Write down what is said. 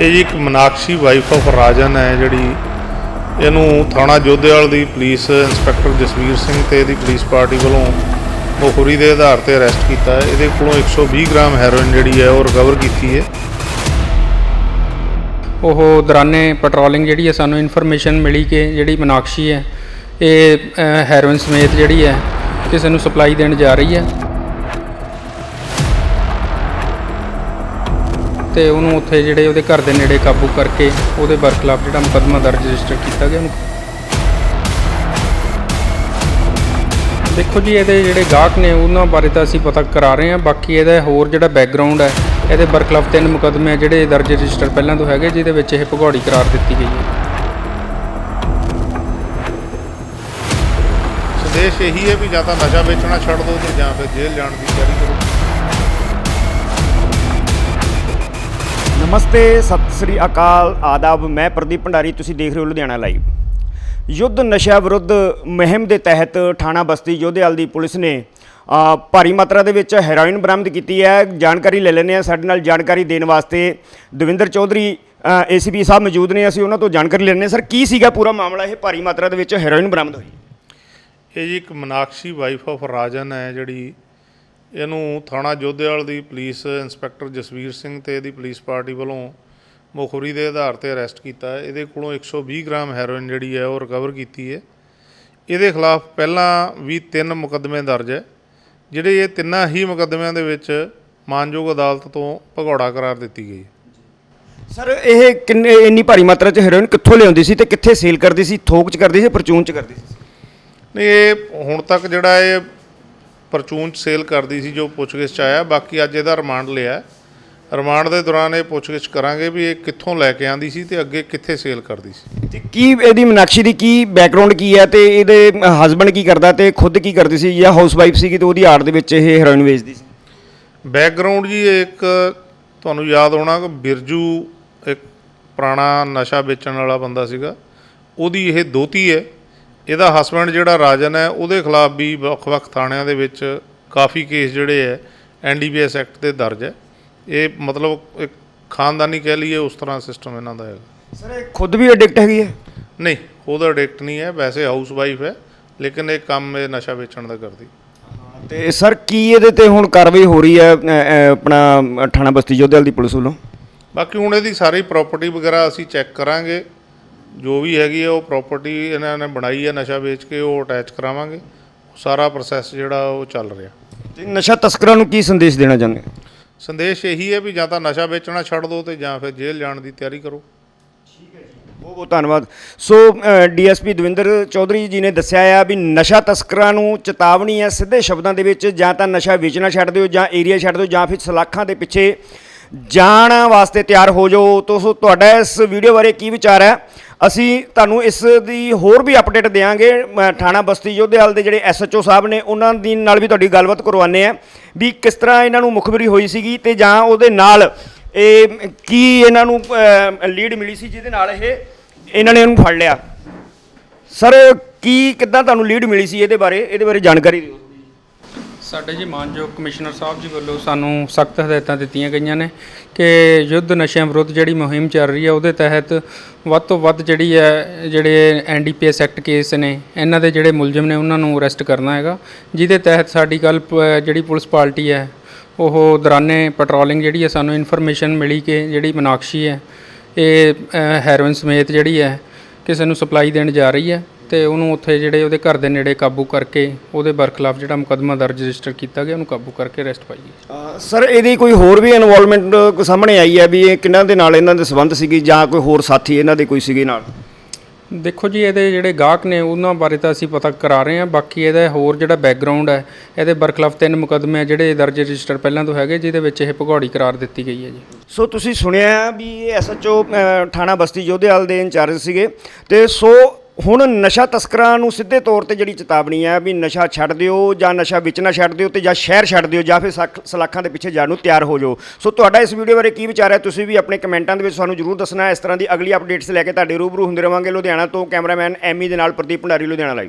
ਇਹ ਜੀ ਇੱਕ ਮਨਾਕਸ਼ੀ ਵਾਈਫ ਆਫ ਰਾਜਨ ਹੈ ਜਿਹੜੀ ਇਹਨੂੰ ਥਾਣਾ ਜੋਧੇਵਾਲ ਦੀ ਪੁਲਿਸ ਇੰਸਪੈਕਟਰ ਜਸਵੀਰ ਸਿੰਘ ਤੇ ਇਹਦੀ ਪੁਲਿਸ ਪਾਰਟੀ ਵੱਲੋਂ ਮੁਖਰੀ ਦੇ ਆਧਾਰ ਤੇ ਅਰੈਸਟ ਕੀਤਾ ਹੈ। ਇਹਦੇ ਕੋਲੋਂ 120 ਗ੍ਰਾਮ ਹੈਰੋਇਨ ਜਿਹੜੀ ਹੈ ਉਹ ਰਿਕਵਰ ਕੀਤੀ ਹੈ। ਉਹ ਦੌਰਾਨੇ ਪੈਟਰੋਲਿੰਗ ਜਿਹੜੀ ਹੈ, ਸਾਨੂੰ ਇਨਫੋਰਮੇਸ਼ਨ ਮਿਲੀ ਕਿ ਜਿਹੜੀ ਮਨਾਕਸ਼ੀ ਹੈ, ਇਹ ਹੈਰੋਇਨ ਸਮੇਤ ਜਿਹੜੀ ਹੈ, ਕਿਸੇ ਨੂੰ ਸਪਲਾਈ ਦੇਣ ਜਾ ਰਹੀ ਹੈ। ਤੇ ਉਹਨੂੰ ਉੱਥੇ ਜਿਹੜੇ ਉਹਦੇ ਘਰ ਦੇ ਨੇੜੇ ਕਾਬੂ ਕਰਕੇ ਉਹਦੇ ਬਰਖਲਾਫ ਜਿਹੜਾ ਮੁਕੱਦਮਾ ਦਰਜ ਰਜਿਸਟਰ ਕੀਤਾ ਗਿਆ ਉਹਨੂੰ। ਦੇਖੋ ਜੀ, ਇਹਦੇ ਜਿਹੜੇ ਗਾਹਕ ਨੇ ਉਹਨਾਂ ਬਾਰੇ ਤਾਂ ਅਸੀਂ ਪਤਾ ਕਰਾ ਰਹੇ ਹਾਂ। ਬਾਕੀ ਇਹਦਾ ਹੋਰ ਜਿਹੜਾ ਬੈਕਗ੍ਰਾਉਂਡ ਹੈ, ਇਹਦੇ ਬਰਖਲਾਫ ਤਿੰਨ ਮੁਕੱਦਮੇ ਆ ਜਿਹੜੇ ਦਰਜ ਰਜਿਸਟਰ ਪਹਿਲਾਂ ਤੋਂ ਹੈਗੇ, ਜਿਹਦੇ ਵਿੱਚ ਇਹ ਭਗੌੜੀ ਕਰਾਰ ਦਿੱਤੀ ਗਈ ਹੈ। ਸੰਦੇਸ਼ ਇਹੀ ਹੈ ਵੀ ਜਾਂ ਤਾਂ ਨਸ਼ਾ ਵੇਚਣਾ ਛੱਡ ਦਿਓ ਤੇ ਜਾਂ ਫਿਰ ਜੇਲ੍ਹ ਜਾਣ ਦੀ ਤਿਆਰੀ ਕਰੋ। ਨਮਸਤੇ, ਸਤਿ ਸ੍ਰੀ ਅਕਾਲ, ਆਦਾਬ, ਮੈਂ ਪ੍ਰਦੀਪ ਭੰਡਾਰੀ, ਤੁਸੀਂ ਦੇਖ ਰਹੇ ਹੋ ਲੁਧਿਆਣਾ ਲਾਈਵ। ਯੁੱਧ ਨਸ਼ਾ ਵਿਰੁੱਧ ਮੁਹਿੰਮ ਦੇ ਤਹਿਤ ਥਾਣਾ ਬਸਤੀ ਜੋਧੇਵਾਲ ਦੀ ਪੁਲਿਸ ਨੇ ਭਾਰੀ ਮਾਤਰਾ ਦੇ ਵਿੱਚ ਹੈਰੋਇਨ ਬਰਾਮਦ ਕੀਤੀ ਹੈ। ਜਾਣਕਾਰੀ ਲੈ ਲੈਂਦੇ ਹਾਂ, ਸਾਡੇ ਨਾਲ ਜਾਣਕਾਰੀ ਦੇਣ ਵਾਸਤੇ ਦਵਿੰਦਰ ਚੌਧਰੀ ਏਸੀਪੀ ਸਾਹਿਬ ਮੌਜੂਦ ਨੇ। ਅਸੀਂ ਉਹਨਾਂ ਤੋਂ ਜਾਣਕਾਰੀ ਲੈਣੇ ਹਾਂ। ਸਰ, ਕੀ ਸੀਗਾ ਪੂਰਾ ਮਾਮਲਾ? ਇਹ ਭਾਰੀ ਮਾਤਰਾ ਦੇ ਵਿੱਚ ਹੈਰੋਇਨ ਬਰਾਮਦ ਹੋਈ। ਇਹ ਜੀ ਇੱਕ ਮਨਾਕਸ਼ੀ ਵਾਈਫ ਆਫ ਰਾਜਨ ਹੈ, ਜਿਹੜੀ ਇਹਨੂੰ ਥਾਣਾ ਜੋਧੇਵਾਲ ਦੀ ਪੁਲਿਸ ਇੰਸਪੈਕਟਰ ਜਸਵੀਰ ਸਿੰਘ ਤੇ ਇਹਦੀ ਪੁਲਿਸ ਪਾਰਟੀ ਵੱਲੋਂ ਮੁਖਰੀ ਦੇ ਆਧਾਰ ਤੇ ਅਰੈਸਟ ਕੀਤਾ ਹੈ। ਇਹਦੇ ਕੋਲੋਂ 120 ਗ੍ਰਾਮ ਹੈਰੋਇਨ ਜਿਹੜੀ ਹੈ ਉਹ ਰਿਕਵਰ ਕੀਤੀ ਹੈ। ਇਹਦੇ ਖਿਲਾਫ ਪਹਿਲਾਂ ਵੀ ਤਿੰਨ ਮੁਕੱਦਮੇ ਦਰਜ ਹੈ ਜਿਹੜੇ ਇਹ ਤਿੰਨਾਂ ਹੀ ਮੁਕੱਦਮਿਆਂ ਦੇ ਵਿੱਚ ਮਾਨਯੋਗ ਅਦਾਲਤ ਤੋਂ ਭਗੌੜਾ ਕਰਾਰ ਦਿੱਤੀ ਗਈ ਸਰ ਇਹ ਕਿੰਨੇ ਇੰਨੀ ਭਾਰੀ ਮਾਤਰਾ 'ਚ ਹੈਰੋਇਨ ਕਿੱਥੋਂ ਲਿਆਉਂਦੀ ਸੀ ਤੇ ਕਿੱਥੇ ਸੇਲ ਕਰਦੀ ਸੀ ਥੋਕ 'ਚ ਕਰਦੀ ਸੀ ਪਰਚੂਨ 'ਚ ਕਰਦੀ ਸੀ? ਨਹੀਂ ਇਹ ਹੁਣ ਤੱਕ ਜਿਹੜਾ ਇਹ ਪਰਚੂਨ 'ਚ ਸੇਲ ਕਰਦੀ ਸੀ ਜੋ ਪੁੱਛਗਿੱਛ 'ਚ ਆਇਆ। ਬਾਕੀ ਅੱਜ ਇਹਦਾ ਰਿਮਾਂਡ ਲਿਆ। ਰਿਮਾਂਡ ਦੇ ਦੌਰਾਨ ਇਹ ਪੁੱਛਗਿੱਛ ਕਰਾਂਗੇ ਵੀ ਇਹ ਕਿੱਥੋਂ ਲੈ ਕੇ ਆਂਦੀ ਸੀ ਤੇ ਅੱਗੇ ਕਿੱਥੇ ਸੇਲ ਕਰਦੀ ਸੀ। ਤੇ ਕੀ ਇਹਦੀ ਮਨਾਕਸ਼ੀ ਦੀ ਕੀ ਬੈਕਗ੍ਰਾਉਂਡ ਕੀ ਹੈ ਤੇ ਇਹਦੇ ਹਸਬੰਡ ਕੀ ਕਰਦਾ ਤੇ ਖੁਦ ਕੀ ਕਰਦੀ ਸੀ ਜਾਂ ਹਾਊਸ ਵਾਈਫ ਸੀਗੀ ਤੇ ਉਹਦੀ ਆੜ ਦੇ ਵਿੱਚ ਇਹ ਹੈਰੋਇਨ ਵੇਚਦੀ ਸੀ? ਬੈਕਗ੍ਰਾਉਂਡ ਜੀ ਇੱਕ ਤੁਹਾਨੂੰ ਯਾਦ ਹੋਣਾ ਕਿ ਬਿਰਜੂ ਇੱਕ ਪੁਰਾਣਾ ਨਸ਼ਾ ਵੇਚਣ ਵਾਲਾ ਬੰਦਾ ਸੀਗਾ। ਉਹਦੀ ਇਹ ਦੋਤੀ ਹੈ। ਇਹਦਾ ਹਸਬੰਡ ਜਿਹੜਾ ਰਾਜਨ ਹੈ ਉਹਦੇ ਖਿਲਾਫ ਵੀ ਵੱਖ-ਵੱਖ ਥਾਣਿਆਂ ਦੇ ਵਿੱਚ ਕਾਫੀ ਕੇਸ ਜਿਹੜੇ ਹੈ ਐਨਡੀਪੀਐਸ ਐਕਟ ਦੇ ਦਰਜ ਹੈ। ਇਹ ਮਤਲਬ ਇੱਕ ਖਾਨਦਾਨੀ ਕਹਿ ਲਈਏ ਉਸ ਤਰ੍ਹਾਂ ਸਿਸਟਮ ਇਹਨਾਂ ਦਾ ਹੈਗਾ। ਸਰ ਇਹ ਖੁਦ ਵੀ ਐਡਿਕਟ ਹੈਗੀ ਹੈ? ਨਹੀਂ ਉਹਦਾ ਐਡਿਕਟ ਨਹੀਂ ਹੈ ਵੈਸੇ ਹਾਊਸ ਵਾਈਫ ਹੈ ਲੇਕਿਨ ਇਹ ਕੰਮ ਇਹ ਨਸ਼ਾ ਵੇਚਣ ਦਾ ਕਰਦੀ। ਤੇ ਸਰ ਕੀ ਇਹਦੇ ਤੇ ਹੁਣ ਕਾਰਵਾਈ ਹੋ ਰਹੀ ਹੈ ਆਪਣਾ ਥਾਣਾ ਬਸਤੀ ਜੋਧੇਵਾਲ ਦੀ ਪੁਲਿਸ ਵੱਲੋਂ? ਬਾਕੀ ਹੁਣ ਇਹਦੀ ਸਾਰੀ ਪ੍ਰਾਪਰਟੀ ਵਗੈਰਾ ਅਸੀਂ ਚੈੱਕ ਕਰਾਂਗੇ। ਜੋ ਵੀ ਹੈਗੀ ਹੈ ਉਹ ਪ੍ਰਾਪਰਟੀ ਇਹਨਾਂ ਨੇ ਬਣਾਈ ਹੈ ਨਸ਼ਾ ਵੇਚ ਕੇ ਉਹ ਅਟੈਚ ਕਰਾਵਾਂਗੇ। ਸਾਰਾ ਪ੍ਰੋਸੈਸ ਜਿਹੜਾ ਉਹ ਚੱਲ ਰਿਹਾ। ਤੇ ਨਸ਼ਾ ਤਸਕਰਾਂ ਨੂੰ ਕੀ ਸੰਦੇਸ਼ ਦੇਣਾ ਚਾਹੁੰਦੇ? ਹੋ ਸੰਦੇਸ਼ ਇਹੀ ਹੈ ਵੀ ਜਾਂ ਤਾਂ ਨਸ਼ਾ ਵੇਚਣਾ ਛੱਡ ਦਿਓ ਤੇ ਜਾਂ ਫਿਰ ਜੇਲ੍ਹ ਜਾਣ ਦੀ ਤਿਆਰੀ ਕਰੋ। ਬਹੁਤ ਬਹੁਤ ਧੰਨਵਾਦ। ਸੋ ਡੀਐਸਪੀ ਦਵਿੰਦਰ ਚੌਧਰੀ ਜੀ ਨੇ ਦੱਸਿਆ ਆ ਵੀ ਨਸ਼ਾ ਤਸਕਰਾਂ ਨੂੰ ਚੇਤਾਵਨੀ ਹੈ ਸਿੱਧੇ ਸ਼ਬਦਾਂ ਦੇ ਵਿੱਚ ਜਾਂ ਤਾਂ ਨਸ਼ਾ ਵੇਚਣਾ ਛੱਡ ਦਿਓ ਜਾਂ ਏਰੀਆ ਛੱਡ ਦਿਓ ਜਾਂ ਫਿਰ ਸਲਾਖਾਂ ਦੇ ਪਿੱਛੇ ਜਾਣ ਵਾਸਤੇ ਤਿਆਰ ਹੋ ਜਾਓ। ਤੋ ਤੁਹਾਡਾ ਇਸ ਵੀਡੀਓ ਬਾਰੇ ਕੀ ਵਿਚਾਰ ਹੈ? ਅਸੀਂ ਤੁਹਾਨੂੰ ਇਸ ਦੀ ਹੋਰ ਵੀ ਅਪਡੇਟ ਦੇਵਾਂਗੇ ਅ, ਥਾਣਾ ਬਸਤੀ ਯੋਧੇਵਾਲ ਦੇ ਜਿਹੜੇ ਐਸਐਚਓ ਸਾਹਿਬ ਨੇ ਉਹਨਾਂ ਦੀ ਨਾਲ ਵੀ ਤੁਹਾਡੀ ਗੱਲਬਾਤ ਕਰਵਾਉਂਦੇ ਆ ਵੀ ਕਿਸ ਤਰ੍ਹਾਂ ਇਹਨਾਂ ਨੂੰ ਮੁਖਬਰੀ ਹੋਈ ਸੀਗੀ ਤੇ ਜਾਂ ਉਹਦੇ ਨਾਲ ਇਹ ਕੀ ਇਹਨਾਂ ਨੂੰ ਲੀਡ ਮਿਲੀ ਸੀ ਜਿਹਦੇ ਨਾਲ ਇਹ ਇਹਨਾਂ ਨੇ ਇਹਨੂੰ ਫੜ ਲਿਆ। ਸਰ ਕੀ ਕਿੱਦਾਂ ਤੁਹਾਨੂੰ ਲੀਡ ਮਿਲੀ ਸੀ ਇਹਦੇ ਬਾਰੇ? ਇਹਦੇ ਬਾਰੇ ਜਾਣਕਾਰੀ ਦਿਓ। ਸਾਡੇ ਜੀ ਮਾਨਯੋਗ ਕਮਿਸ਼ਨਰ ਸਾਹਿਬ ਜੀ ਵੱਲੋਂ ਸਾਨੂੰ ਸਖਤ ਹਦਾਇਤਾਂ ਦਿੱਤੀਆਂ ਗਈਆਂ ਨੇ ਕਿ ਯੁੱਧ ਨਸ਼ਿਆਂ ਵਿਰੁੱਧ ਜਿਹੜੀ ਮੁਹਿੰਮ ਚੱਲ ਰਹੀ ਹੈ, ਉਹਦੇ ਤਹਿਤ ਵੱਧ ਤੋਂ ਵੱਧ ਜਿਹੜੀ ਹੈ, ਜਿਹੜੇ ਐਨਡੀਪੀਐਸ ਐਕਟ ਕੇਸ ਨੇ, ਇਹਨਾਂ ਦੇ ਜਿਹੜੇ ਮੁਲਜ਼ਮ ਨੇ, ਉਹਨਾਂ ਨੂੰ ਅਰੈਸਟ ਕਰਨਾ ਹੈਗਾ, ਜਿਹਦੇ ਤਹਿਤ ਸਾਡੀ ਕੱਲ ਜਿਹੜੀ ਪੁਲਿਸ ਪਾਰਟੀ ਹੈ, ਉਹ ਦੌਰਾਨੇ ਪੈਟਰੋਲਿੰਗ ਜਿਹੜੀ ਹੈ, ਸਾਨੂੰ ਇਨਫੋਰਮੇਸ਼ਨ ਮਿਲੀ ਕਿ ਜਿਹੜੀ ਮਨਾਕਸ਼ੀ ਹੈ, ਇਹ ਹੈਰੋਇਨ ਸਮੇਤ ਜਿਹੜੀ ਹੈ, ਕਿਸੇ ਨੂੰ ਸਪਲਾਈ ਦੇਣ ਜਾ ਰਹੀ ਹੈ। ਤੇ ਉਹਨੂੰ ਉੱਥੇ ਜਿਹੜੇ ਉਹਦੇ ਘਰ ਦੇ ਨੇੜੇ ਕਾਬੂ ਕਰਕੇ ਉਹਦੇ ਬਰਖਲਾਫ ਜਿਹੜਾ ਮੁਕੱਦਮਾ ਦਰਜ ਰਜਿਸਟਰ ਕੀਤਾ ਗਿਆ ਉਹਨੂੰ ਕਾਬੂ ਕਰਕੇ ਅਰੈਸਟ ਪਾਈ ਗਈ। ਸਰ ਇਹਦੀ ਕੋਈ ਹੋਰ ਵੀ ਇਨਵੋਲਵਮੈਂਟ ਸਾਹਮਣੇ ਆਈ ਹੈ ਵੀ ਇਹ ਕਿਹਨਾਂ ਦੇ ਨਾਲ ਇਹਨਾਂ ਦੇ ਸੰਬੰਧ ਸੀਗੀ ਜਾਂ ਕੋਈ ਹੋਰ ਸਾਥੀ ਇਹਨਾਂ ਦੇ ਕੋਈ ਸੀਗੇ ਨਾਲ? ਦੇਖੋ ਜੀ ਇਹਦੇ ਜਿਹੜੇ ਗਾਹਕ ਨੇ ਉਹਨਾਂ ਬਾਰੇ ਤਾਂ ਅਸੀਂ ਪਤਾ ਕਰਾ ਰਹੇ ਹਾਂ ਬਾਕੀ ਇਹਦਾ ਹੋਰ ਜਿਹੜਾ ਬੈਕਗ੍ਰਾਉਂਡ ਹੈ ਇਹਦੇ ਬਰਖਲਾਫ ਤਿੰਨ ਮੁਕੱਦਮੇ ਆ ਜਿਹੜੇ ਦਰਜ ਰਜਿਸਟਰ ਪਹਿਲਾਂ ਤੋਂ ਹੈਗੇ ਜਿਹਦੇ ਵਿੱਚ ਇਹ ਭਗੌੜੀ ਕਰਾਰ ਦਿੱਤੀ ਗਈ ਹੈ ਜੀ। ਸੋ ਤੁਸੀਂ ਸੁਣਿਆ ਵੀ ਇਹ ਐਸਐਚਓ ਥਾਣਾ ਬਸਤੀ ਜੋਧੇਵਾਲ ਦੇ ਇੰਚਾਰਜ ਸੀਗੇ ਤੇ ਸੋ ਹੁਣ ਨਸ਼ਾ ਤਸਕਰਾਂ ਨੂੰ ਸਿੱਧੇ ਤੌਰ ਤੇ ਜਿਹੜੀ ਚੇਤਾਵਨੀ ਹੈ ਵੀ ਨਸ਼ਾ ਛੱਡ ਦਿਓ ਜਾਂ ਨਸ਼ਾ ਵੇਚਣਾ ਛੱਡ ਦਿਓ ਤੇ ਜਾਂ ਸ਼ਹਿਰ ਛੱਡ ਦਿਓ ਜਾਂ ਫਿਰ ਸਖ- ਸਲਾਖਾਂ ਦੇ ਪਿੱਛੇ ਜਾਣ ਨੂੰ ਤਿਆਰ ਹੋ ਜਾਓ। ਸੋ ਤੁਹਾਡਾ ਇਸ ਵੀਡੀਓ ਬਾਰੇ ਕੀ ਵਿਚਾਰ ਹੈ? ਤੁਸੀਂ ਵੀ ਆਪਣੇ ਕਮੈਂਟਾਂ ਦੇ ਵਿੱਚ ਸਾਨੂੰ ਜਰੂਰ ਦੱਸਣਾ। ਇਸ ਤਰ੍ਹਾਂ ਦੀ ਅਗਲੀ ਅਪਡੇਟਸ ਲੈ ਕੇ ਤੁਹਾਡੇ ਰੂਬਰੂ ਹੁੰਦੇ ਰਵਾਂਗੇ ਲੁਧਿਆਣਾ ਤੋਂ ਕੈਮਰਾਮੈਨ ਐਮੀ ਦੇ ਨਾਲ ਪ੍ਰਦੀਪ ਭੰਡਾਰੀ, ਲੁਧਿਆਣਾ ਲਾਈਵ